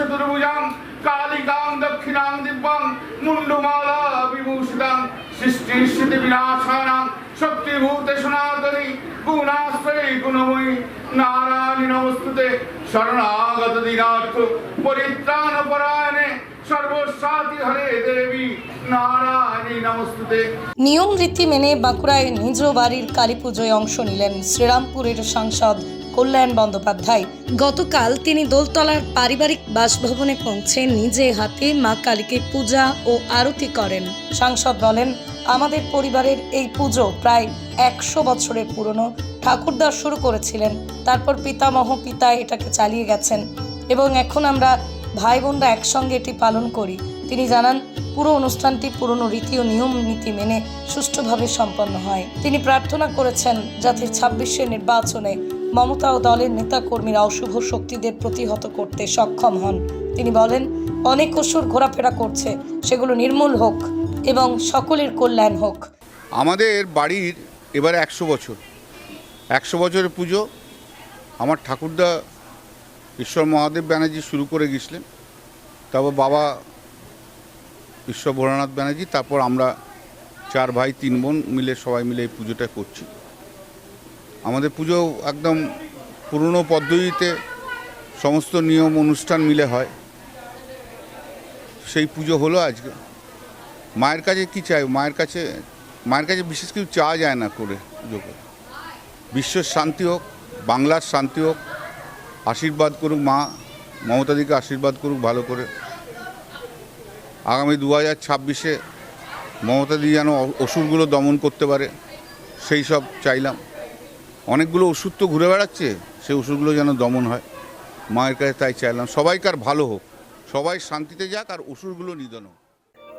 চতুর্ভুজাং কালিকাং দক্ষিণাং দিব্যাং মুন্ডমালা বিভূষিতাং সৃষ্টি স্থিতি বিনাশানাং শক্তিভূতে সনাতনী গুণাশ্রয়ী গুণময়ী নারায়ণী নমস্তুতে শরণাগত দীনার্থ পরিত্রাণ পরায়ণে নিয়ম রীতি মেনে বাঁকুড়ায় নিজ বাড়ির কালী পুজোয় অংশ নিলেন শ্রীরামপুরের সাংসদ কল্যাণ বন্দ্যোপাধ্যায়। গতকাল তিনি দোলতলার পারিবারিক বাসভবনে পৌঁছে নিজে হাতে মা কালীকে পূজা ও আরতি করেন। সাংসদ বলেন, আমাদের পরিবারের এই পুজো প্রায় একশো বছরের পুরনো। ঠাকুরদা শুরু করেছিলেন। তারপর পিতামহ, পিতা এটাকে চালিয়ে গেছেন। এবং এখন আমরা ভাই বোনরা একসঙ্গে এটি পালন করি। তিনি জানান, পুরো অনুষ্ঠানটি পুরনো রীতি ও নিয়ম নীতি মেনে সুষ্ঠুভাবে সম্পন্ন হয়। তিনি প্রার্থনা করেছেন যাতে ছাব্বিশের নির্বাচনে মমতা ও দলের নেতাকর্মীরা অশুভ শক্তিদের প্রতিহত করতে সক্ষম হন। তিনি বলেন, অনেক অসুর ঘোরাফেরা করছে, সেগুলো নির্মূল হোক এবং সকলের কল্যাণ হোক। আমাদের বাড়ির এবারে একশো বছর। একশো বছরের পুজো, আমার ঠাকুরদা ঈশ্বর মহাদেব ব্যানার্জি শুরু করে গেছিলেন। তারপর বাবা ঈশ্বর ভোলানাথ ব্যানার্জি, তারপর আমরা চার ভাই, তিন বোন মিলে সবাই মিলে এই পুজোটা করছি। আমাদের পুজো একদম পুরনো পদ্ধতিতে সমস্ত নিয়ম, অনুষ্ঠান মিলে হয়। সেই পুজো হলো আজকে। মায়ের কাছে কি চাই? মায়ের কাছে মায়ের কাছে বিশেষ কিছু চাওয়া যায় না করে পুজো বিশ্বের শান্তি হোক, বাংলার শান্তি হোক, আশীর্বাদ করুক মা মমতাদিকে আশীর্বাদ করুক ভালো করে। আগামী দু হাজার ছাব্বিশে মমতাদি যেন অসুরগুলো দমন করতে পারে, সেই সব চাইলাম। অনেকগুলো ওষুধ তো ঘুরে বেড়াচ্ছে, সেই ওষুধগুলো যেন দমন হয়। মায়ের কাছে তাই চাইলাম, সবাইকার ভালো হোক, সবাই শান্তিতে যাক আর ওষুধগুলো নিধন হোক।